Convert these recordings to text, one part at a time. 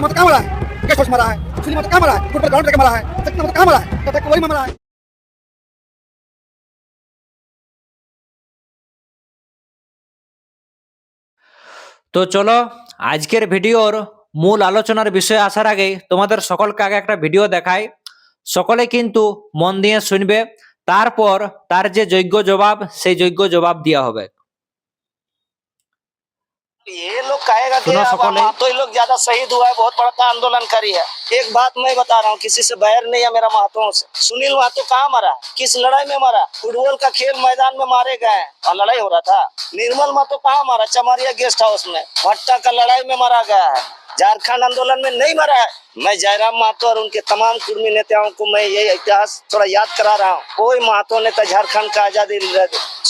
निर्मल मत कहाँ मरा है गेस्ट हाउस मरा है सुनी मत कहाँ मरा है फुटबॉल ग्राउंड पे मरा है सचिन मत कहाँ मरा है कहता है कि वही में मरा है তো চলো আজকের ভিডিওর মূল আলোচনার বিষয়ে আসার আগে তোমাদের সকলকে আগে একটা ভিডিও দেখাই সকলে কিন্তু মন দিয়ে শুনবে তারপর তার যে যোগ্য জবাব সেই যোগ্য জবাব দেওয়া হবে ये लोग कहेगा कि है। महतो ही लोग ज़्यादा शहीद हुआ है बहुत बड़ा आंदोलनकारी है। एक बात मैं बता रहा हूँ किसी से बैर नहीं है मेरा महतों से। सुनील महतो कहाँ मरा? किस लड़ाई में मरा? फुटबॉल का खेल मैदान में मारे गए हैं। और लड़ाई हो रहा था। निर्मल महतो कहाँ मरा? चमारिया गेस्ट हाउस में। भट्टा का लड़ाई में मारा गया है। झारखंड आंदोलन में नहीं मरा है। मैं जयराम महतो और उनके तमाम कुर्मी नेताओं को मैं ये इतिहास थोड़ा याद करा रहा हूँ। कोई महतो नेता झारखंड का आज़ादी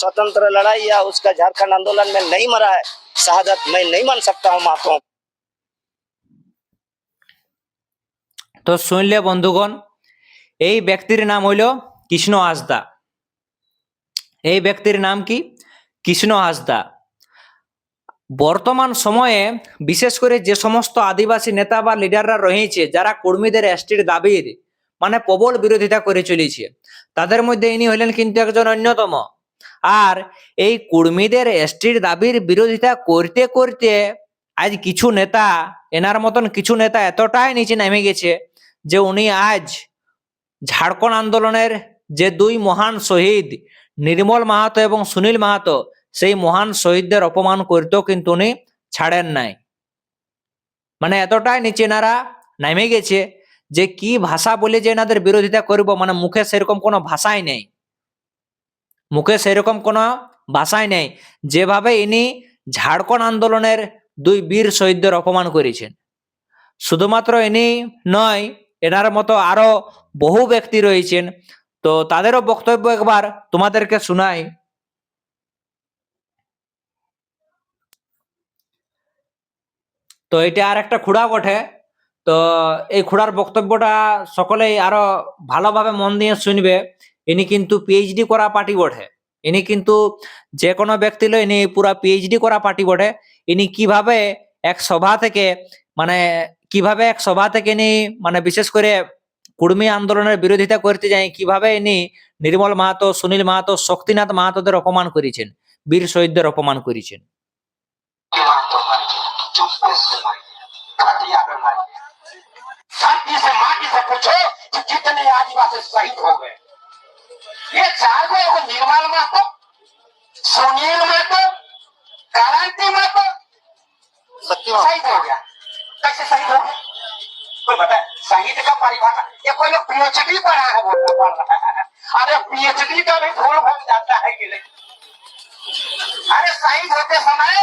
स्वतंत्र लड़ाई या उसका झारखंड आंदोलन में नहीं मरा है शहादत मैं नहीं मान सकता हूँ महतो তো শুনলে বন্ধুগণ এই ব্যক্তির নাম হইল কৃষ্ণ হাসদা এই ব্যক্তির নাম কি কৃষ্ণ হাসদা বর্তমান সময়ে বিশেষ করে যে সমস্ত আদিবাসী নেতা বা লিডাররা রয়েছে যারা কর্মীদের এসটির দাবির মানে প্রবল বিরোধিতা করে চলেছে তাদের মধ্যে ইনি হলেন কিন্তু একজন অন্যতম আর এই কর্মীদের এসটির দাবির বিরোধিতা করতে করতে আজ কিছু নেতা, এনার মতন কিছু নেতা এতটাই নিচে নেমে গেছে যে উনি আজ ঝাড়খণ্ড আন্দোলনের যে দুই মহান শহীদ, নির্মল মাহাতো এবং সুনীল মাহাতো, সেই মহান শহীদদের অপমান করতেও কিন্তু উনি ছাড়েন নাই। মানে এতটাই নিচে এনারা নেমে গেছে যে কি ভাষা বলে যে এনাদের বিরোধিতা করব মানে মুখে সেরকম কোনো ভাষাই নেই। মুখে সেরকম কোনো ভাষাই নেই। যেভাবে ইনি ঝাড়খণ্ড আন্দোলনের দুই বীর শহীদদের অপমান করেছেন। শুধুমাত্র ইনি নয়, এনার মতো আরও বহু ব্যক্তি রয়েছেন। তো তাদেরও বক্তব্য একবার তোমাদেরকে শোনাই। তো এটা আর একটা খুঁড়া বটে। তো এই খুঁড়ার বক্তব্যটা সকলেই আরও ভালোভাবে মন দিয়ে শুনবে। ইনি কিন্তু পিএইচডি করা পার্টি বটে ইনি কিন্তু যে কোনো ব্যক্তি লয় ইনি পুরা পিএইচডি করা পার্টি বটে ইনি কিভাবে এক সভা থেকে মানে কিভাবে এক সভা থেকে ইনি মানে বিশেষ করে কুর্মী আন্দোলনের বিরোধিতা করতে যাই কিভাবে ইনি নির্মল মাহাতো সুনীল মাহাতো শক্তিনাথ মাহাতোদের অপমান করেছেন বীর শহীদদের অপমান করেছেন धरती से माटी से पूछो कि कितने आदिवासी शहीद हो गए ये चार को एगो निर्मल महतो सुनील महतो क्रांति महतो शहीद हो गया। कैसे शहीद हो गया? कोई बताए शहीद का परिभाषा ये कोई लोग पीएचडी पढ़ा है बोलना पड़ रहा है। अरे पीएचडी का भी धूल भर जाता है कि नहीं? अरे शहीद होते समय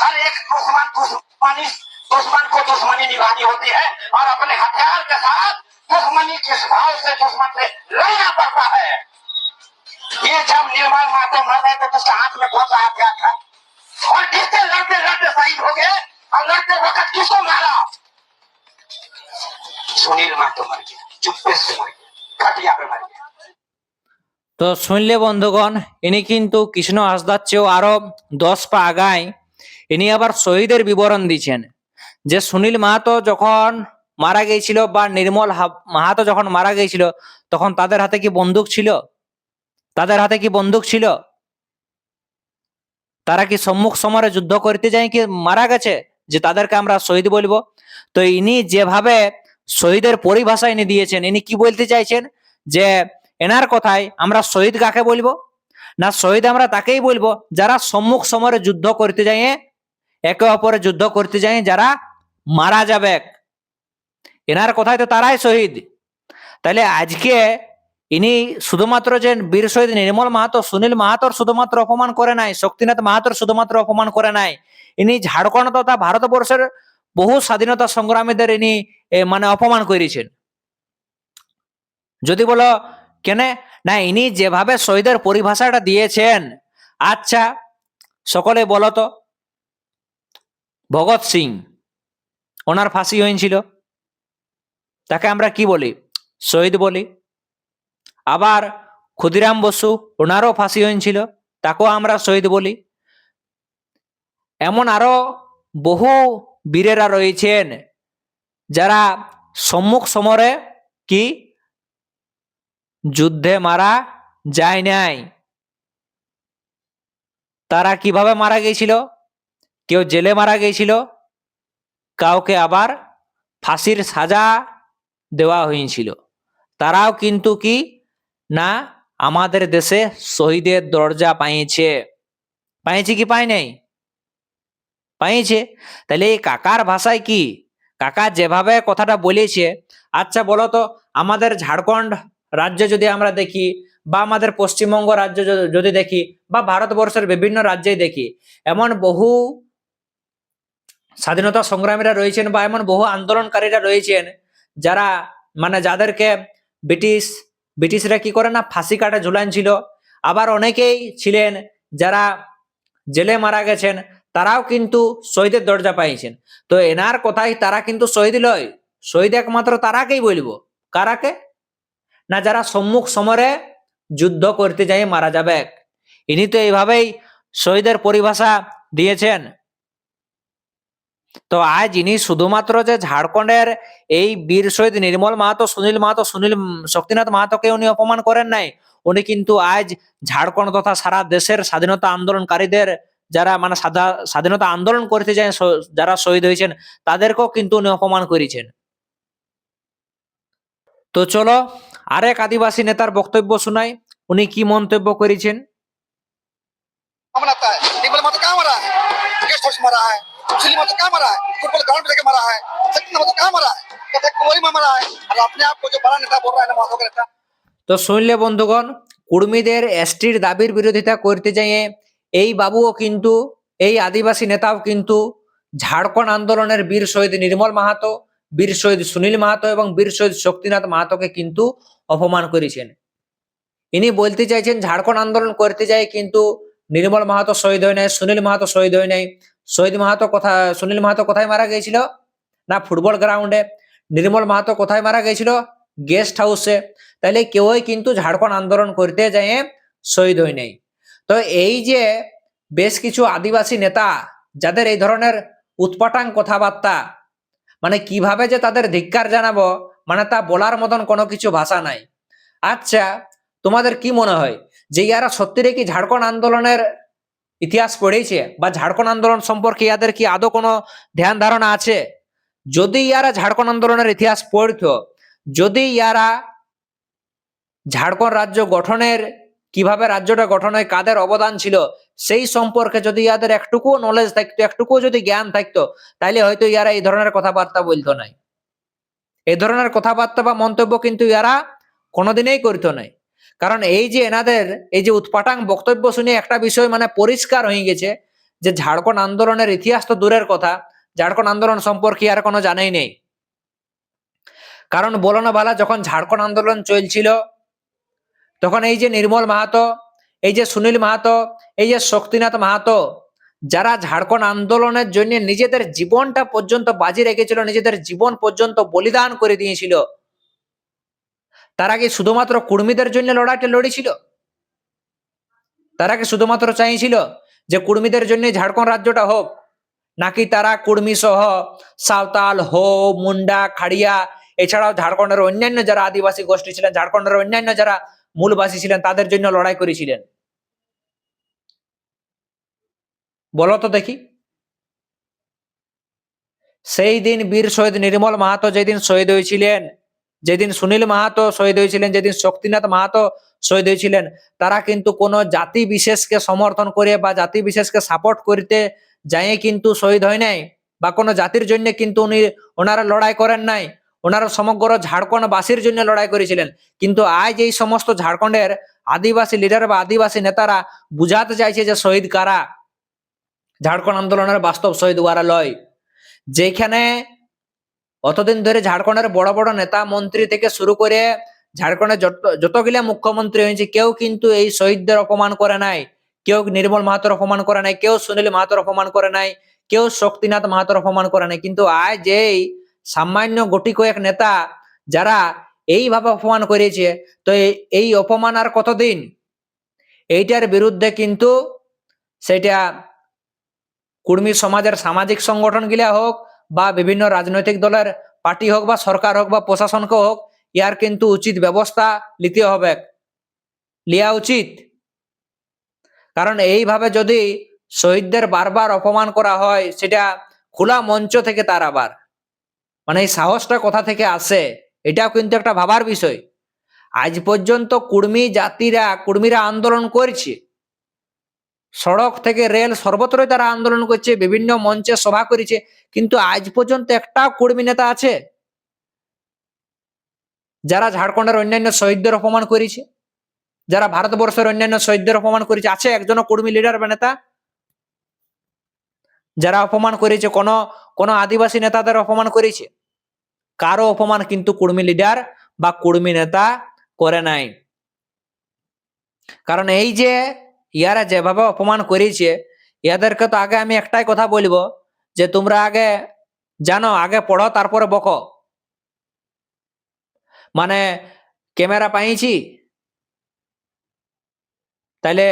हर एक दुश्मन दुश्मनी दुश्मन को दुश्मनी निभानी होती है और अपने हथियार के साथ दुश्मनी किस भाव से दुश्मन से लड़ना पड़ता है। ये जब निर्मल मातो मर रहे थे तो उसके हाथ में कौन सा हथियार था और जिससे लड़ते लड़ते शहीद हो गए और लड़ते वक्त किसको मारा सुनील मातो मर गया चुप्पे से मर गया खटिया पे मर गया তো শুনলে বন্ধুগণ ইনি কিন্তু কৃষ্ণ হাসদার চেয়েও আরো দশ পা আগায় ইনি আবার শহীদের বিবরণ দিচ্ছেন যে সুনীল মাহাতো যখন মারা গিয়েছিল বা নির্মল হা- মাহাতো যখন মারা গিয়েছিল তখন তাদের হাতে কি বন্দুক ছিল তাদের হাতে কি বন্দুক ছিল? তারা কি সম্মুখ সমরে যুদ্ধ করতে যায় কি মারা গেছে? যে তাদেরকে আমরা শহীদ বলব। তো ইনি যেভাবে শহীদের পরিভাষা ইনি দিয়েছেন, ইনি কি বলতে চাইছেন? যে এনার কথায় আমরা শহীদ কাকে বলব? না, শহীদ আমরা তাকেই বলব যারা সম্মুখ সমরে যুদ্ধ করতে যায়, একে অপরে যুদ্ধ করতে যায়, যারা মারা যাবে। এনার কথায় তো তারাই শহীদ। তাহলে আজকে ইনি শুধুমাত্র যে বীর শহীদ নির্মল মাহাতো, সুনীল মাহাতোর শুধুমাত্র অপমান করে নাই, শক্তিনাথ মাহাতোর শুধুমাত্র অপমান করে নাই, ইনি ঝাড়খণ্ড তথা ভারতবর্ষের বহু স্বাধীনতা সংগ্রামীদের ইনি মানে অপমান করেছেন যদি বলো, কেন? না, ইনি যেভাবে শহীদের পরিভাষাটা দিয়েছেন আচ্ছা সকলে বলো তো। ভগৎ সিং, ওনার ফাঁসি হয়েছিল তাকে আমরা কি বলি? শহীদ বলি। আবার ক্ষুদিরাম বসু ওনারও ফাঁসি হয়েছিল, তাকেও আমরা শহীদ বলি। এমন আরও বহু বীরেরা রয়েছেন যারা সম্মুখ সমরে কি যুদ্ধে মারা যায় নাই। তারা কীভাবে মারা গিয়েছিল কেউ জেলে মারা গিয়েছিল কাউকে আবার ফাঁসির সাজা দেওয়া হয়েছিল। তারাও কিন্তু কি না, আমাদের দেশে শহীদের দরজা পাইছে। পাইছে কি পায় নাই? পাইছে। তাহলে এই কাকার ভাষায় কি? কাকা যেভাবে কথাটা বলেছে আচ্ছা বলো তো, আমাদের ঝাড়খণ্ড রাজ্য যদি আমরা দেখি, বা আমাদের পশ্চিমবঙ্গ রাজ্য যদি দেখি, বা ভারতবর্ষের বিভিন্ন রাজ্যেই দেখি, এমন বহু স্বাধীনতা সংগ্রামীরা রয়েছেন বা এমন বহু আন্দোলনকারীরা রয়েছেন, যারা মানে যাদেরকে ব্রিটিশ ব্রিটিশরা কি করে না? ফাঁসি কাটে ঝুলান ছিল। আবার অনেকেই ছিলেন যারা জেলে মারা গেছেন, তারাও কিন্তু শহীদের দরজা পাইছেন। তো এনার কথাই তারা কিন্তু শহীদ লয়। শহীদ একমাত্র তারাকেই বলব। কারাকে? না, যারা সম্মুখ সমরে যুদ্ধ করতে যাই মারা যাবে। ইনি তো এইভাবেই শহীদের পরিভাষা দিয়েছেন। তো আজ ইনি শুধুমাত্র যে ঝাড়খণ্ডের এই বীর শহীদ নির্মল মাহাতো, সুনীল মাহাতো, সুনীল শক্তিনাথ মাহাতোকে উনি অপমান করেন নাই, উনি কিন্তু আজ ঝাড়খণ্ড তথা সারা দেশের স্বাধীনতা আন্দোলনকারীদের যারা মানে স্বাধীনতা আন্দোলন করতে যায় যারা শহীদ হয়েছেন, তাদেরকেও কিন্তু উনি অপমান করেছেন। তো চলো, আরেক আদিবাসী নেতার বক্তব্য শোনাই, উনি কি মন্তব্য করেছেন? कहाँ बनाता है निर्मल माता कहाँ मरा है गेस्ट हाउस मरा है सुनील माता कहाँ मरा है फुटबॉल ग्राउंड पे जाके मरा है सचिन माता कहाँ मरा है कहते हैं कोई में मरा है और अपने आप को जो बड़ा नेता बोल रहा है ना माधव का नेता তো শুনলে বন্ধুগণ কুর্মীদের এসটির দাবির বিরোধিতা করতে যেয়ে এই বাবুও কিন্তু এই আদিবাসী নেতাও কিন্তু ঝাড়খণ্ড আন্দোলনের বীর শহীদ নির্মল মাহাতো বীর শহীদ সুনীল মাহাতো এবং বীর শহীদ শক্তিনাথ মাহাতোকে কিন্তু অপমান করেছেন ইনি বলতে চাইছেন ঝাড়খণ্ড আন্দোলন করতে যায় কিন্তু নির্মল মাহাতো শহীদ হয় নাই সুনীল মাহাতো শহীদ হয় নাই শহীদ মাহাতো কোথা, সুনীল মাহাতো কোথায় মারা গিয়েছিল? না, ফুটবল গ্রাউন্ডে। নির্মল মাহাতো কোথায় মারা গিয়েছিল? গেস্ট হাউসে। তাহলে কেউই কিন্তু ঝাড়খণ্ড আন্দোলন করতে যায় শহীদ হয় নাই তো এই যে বেশ কিছু আদিবাসী নেতা, যাদের এই ধরনের উৎপাটাং কথাবার্তা মানে কীভাবে যে তাদের ধিক্কার জানাব মানে তা বলার মতন কোনো কিছু ভাষা নাই। আচ্ছা তোমাদের কি মনে হয় যে ইয়ারা সত্যি কি ঝাড়খণ্ড আন্দোলনের ইতিহাস পড়েছে বা ঝাড়খণ্ড আন্দোলন সম্পর্কে ইয়াদের কি আদৌ কোনো ধ্যান ধারণা আছে? যদি ইয়ারা ঝাড়খণ্ড আন্দোলনের ইতিহাস পড়তো, যদি ইয়ারা ঝাড়খণ্ড রাজ্য গঠনের, কীভাবে রাজ্যটা গঠন কাদের অবদান ছিল, সেই সম্পর্কে যদি ইয়াদের একটুকুও নলেজ থাকতো, একটুকুও যদি জ্ঞান থাকতো তাহলে হয়তো ইয়ারা এই ধরনের কথাবার্তা বলতো নাই। এই ধরনের কথাবার্তা বা মন্তব্য কিন্তু ইয়ারা কোনোদিনেই করতো নাই। কারণ এই যে এনাদের, এই যে উৎপাটাং বক্তব্য শুনে একটা বিষয় মানে পরিষ্কার হয়ে গেছে যে ঝাড়খণ্ড আন্দোলনের ইতিহাস তো দূরের কথা, ঝাড়খণ্ড আন্দোলন সম্পর্কে আর কোনো জানাই নেই। কারণ বলো না বালা, যখন ঝাড়খণ্ড আন্দোলন চলছিল, তখন এই যে নির্মল মাহাতো, এই যে সুনীল মাহাতো, এই যে শক্তিনাথ মাহাতো, যারা ঝাড়খণ্ড আন্দোলনের জন্য নিজেদের জীবনটা পর্যন্ত বাজি রেখেছিল, নিজেদের জীবন পর্যন্ত বলিদান করে দিয়েছিল তারা কি শুধুমাত্র কুর্মীদের জন্য লড়াইটা লড়েছিল? তারা কি শুধুমাত্র চাইছিল যে কুর্মীদের জন্য ঝাড়খণ্ড রাজ্যটা হোক, নাকি তারা কুর্মী সহ সাঁওতাল, হো, মুন্ডা, খাড়িয়া, এছাড়াও ঝাড়খণ্ডের অন্যান্য যারা আদিবাসী গোষ্ঠী ছিলেন, ঝাড়খণ্ডের অন্যান্য যারা মূলবাসী ছিলেন, তাদের জন্য লড়াই করেছিলেন। বলো তো দেখি। সেই দিন বীর শহীদ নির্মল মাহাতো যেদিন শহীদ হয়েছিলেন যেদিন সুনীল মাহাতো শহীদ হয়েছিলেন, যেদিন শক্তিনাথ মাহাতো শহীদ হয়েছিলেন, তারা কিন্তু কোনো জাতি বিশেষকে সমর্থন করে বা জাতি বিশেষকে সাপোর্ট করতে যায় কিন্তু শহীদ হয় নাই বা কোনো জাতির জন্য কিন্তু উনি ওনারা লড়াই করেন নাই। ওনারা সমগ্র ঝাড়খণ্ডবাসীর জন্য লড়াই করেছিলেন। কিন্তু আজ এই সমস্ত ঝাড়খণ্ডের আদিবাসী লিডার বা আদিবাসী নেতারা বুঝাতে চাইছে যে শহীদ কারা? ঝাড়খণ্ড আন্দোলনের বাস্তব শহীদ ওয়ারা লয়। যেখানে অতদিন ধরে ঝাড়খণ্ডের বড় বড় নেতা মন্ত্রী থেকে শুরু করে ঝাড়খণ্ডের যত, যতগুলা মুখ্যমন্ত্রী হয়েছে, কেউ কিন্তু এই শহীদদের অপমান করে নাই, কেউ নির্মল মাহাতোর অপমান করে নাই, কেউ সুনীল মাহাতোর অপমান করে নাই, কেউ শক্তিনাথ মাহাতোর অপমান করে নাই। কিন্তু আজ এই সামান্য গোটি কয়েক নেতা যারা এইভাবে অপমান করেছে, তো এই অপমান আর কতদিন? এইটার বিরুদ্ধে কিন্তু সেটা কুর্মী সমাজের সামাজিক সংগঠন গিলা হোক বা বিভিন্ন রাজনৈতিক দলের পার্টি হোক বা সরকার হোক বা প্রশাসনকে হোক, ইয়ার কিন্তু উচিত ব্যবস্থা নিতে হবে লিয়া উচিত। কারণ এইভাবে যদি শহীদদের বারবার অপমান করা হয়, সেটা খোলা মঞ্চ থেকে তার আবার। মানে এই সাহসটা কোথা থেকে আসে, এটাও কিন্তু একটা ভাবার বিষয়। আজ পর্যন্ত কুর্মী জাতিরা, কুর্মীরা আন্দোলন করছে। সড়ক থেকে রেল সর্বত্রই তারা আন্দোলন করছে, বিভিন্ন মঞ্চে সভা করেছে, কিন্তু আজ পর্যন্ত একটা কুর্মী নেতা আছে, যারা ঝাড়খণ্ডের অন্যান্য শহীদদের অপমান করেছে, যারা ভারতবর্ষের অন্যান্য শহীদদের অপমান করেছে, আছে একজনও কর্মী লিডার বা নেতা, যারা অপমান করেছে, কোন কোন আদিবাসী নেতাদের অপমান করেছে, কারও অপমান কিন্তু কুর্মী লিডার বা কুর্মী নেতা করে নাই। কারণ এই যে ইয়ারা যেভাবে অপমান করেছে ইয়াদেরকে তো আগে আমি একটাই কথা বলব যে তোমরা আগে জানো, আগে পড়ো, তারপরে বকো। মানে ক্যামেরা পাইছি? তাহলে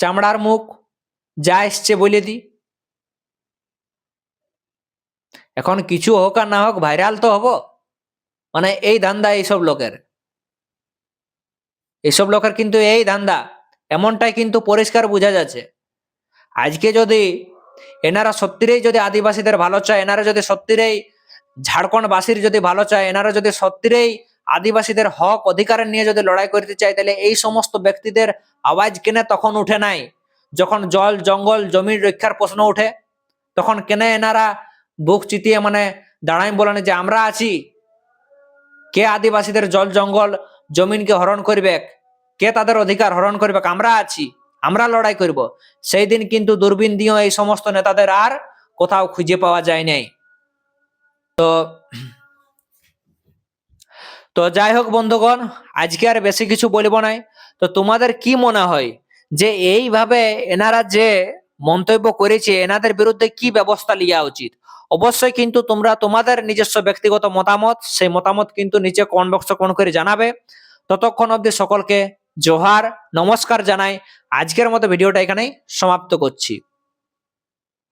চামড়ার মুখ যা এসছে বলে দি। এখন কিছু হোক আর না হোক ভাইরাল তো হব। মানে এই ধান্দা এইসব লোকের। এইসব লোকের কিন্তু এই ধান্দা, এমনটাই কিন্তু পরিষ্কার বোঝা যাচ্ছে। আজকে যদি এনারা সত্যিরেই যদি আদিবাসীদের ভালো চায়, এনারা যদি সত্যিরেই ঝাড়খণ্ডবাসীর যদি ভালো চায়, এনারা যদি সত্যিরেই আদিবাসীদের হক অধিকারের নিয়ে যদি লড়াই করতে চায়, তাহলে এই সমস্ত ব্যক্তিদের আওয়াজ কেনে তখন উঠে নাই? যখন জল, জঙ্গল জমির রক্ষার প্রশ্ন উঠে, তখন কেনে এনারা বুক চিতিয়ে মানে দাঁড়াই বলেন যে, আমরা আছি। কে আদিবাসীদের জল, জঙ্গল জমিনকে হরণ করবে। কে তাদের অধিকার হরণ করবে? আমরা আছি, আমরা লড়াই করব। সেই দিন কিন্তু দূরবীন দিয়েও এই সমস্ত নেতাদের আর কোথাও খুঁজে পাওয়া যায় নাই। তো তো যাই হোক বন্ধুগণ, আজকে আর বেশি কিছু বলব নাই। তো তোমাদের কি মনে হয় যে এইভাবে এনারা যে মন্তব্য করেছে, এনাদের বিরুদ্ধে কি ব্যবস্থা নেওয়া উচিত? অবশ্যই কিন্তু তোমরা তোমাদের নিজস্ব ব্যক্তিগত মতামত, সেই মতামত কিন্তু নিচে কমেন্ট বক্সে কোন করে জানাবে। ততক্ষণ অবধি সকলকে জোহার, নমস্কার জানাই। আজকের মতো ভিডিওটা এখানেই সমাপ্ত করছি।